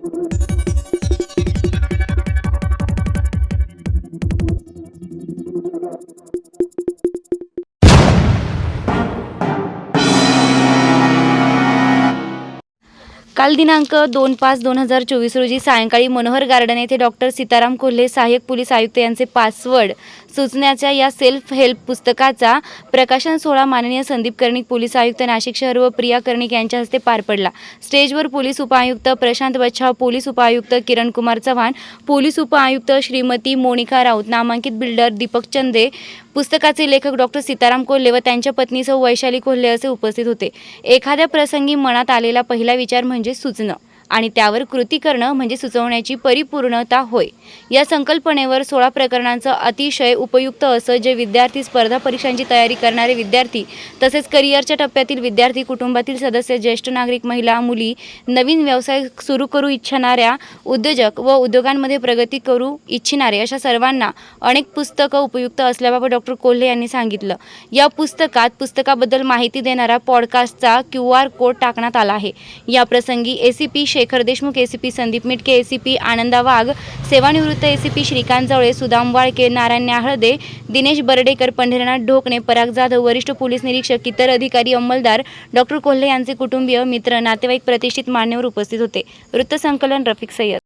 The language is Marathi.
you काल दिनांक दोन पाच दोन हजार चोवीस रोजी सायंकाळी मनोहर गार्डन येथे डॉक्टर सीताराम कोल्हे सहाय्यक पोलीस आयुक्त यांचे पासवर्ड सुचण्याच्या या सेल्फ हेल्प पुस्तकाचा प्रकाशन सोहळा माननीय संदीप कर्णिक पोलीस आयुक्त नाशिक शहर व प्रिया कर्णिक यांच्या हस्ते पार पडला. स्टेजवर पोलीस उपायुक्त प्रशांत बच्छाव पोलीस उपायुक्त किरण कुमार चव्हाण पोलीस उपायुक्त श्रीमती मोनिका राऊत नामांकित बिल्डर दीपक चंदे पुस्तकाचे लेखक डॉक्टर सीताराम कोल्हे व त्यांच्या पत्नी सौ वैशाली कोल्हे असे उपस्थित होते. एखाद्या प्रसंगी मनात आलेला पहिला विचार म्हणजे सुचणं. आणि त्यावर कृती करणं म्हणजे सुचवण्याची परिपूर्णता होय. या संकल्पनेवर सोळा प्रकरणांचं अतिशय उपयुक्त असं जे विद्यार्थी स्पर्धा परीक्षांची तयारी करणारे विद्यार्थी तसेच करिअरच्या टप्प्यातील विद्यार्थी कुटुंबातील सदस्य ज्येष्ठ नागरिक महिला मुली नवीन व्यवसाय सुरू करू इच्छिणाऱ्या उद्योजक व उद्योगांमध्ये प्रगती करू इच्छिणारे अशा सर्वांना अनेक पुस्तकं उपयुक्त असल्याबाबत डॉक्टर कोल्हे यांनी सांगितलं. या पुस्तकात पुस्तकाबद्दल माहिती देणारा पॉडकास्टचा क्यू आर कोड टाकण्यात आला आहे. या प्रसंगी A C P Shekhar Deshmukh ACP Sandeep Mitke ACP Ananda Wagh सेवानिवृत्त एसीपी श्रीकांत जवळे सुदाम वाळके नारायण न्याहळदे दिनेश बर्डेकर पंढरीनाथ ढोकणे पराग जाधव वरिष्ठ पोलीस निरीक्षक इतर अधिकारी अंमलदार डॉक्टर कोल्हे यांचे कुटुंबीय मित्र नातेवाईक प्रतिष्ठित मान्यवर उपस्थित होते. वृत्तसंकलन रफिक सय्यद.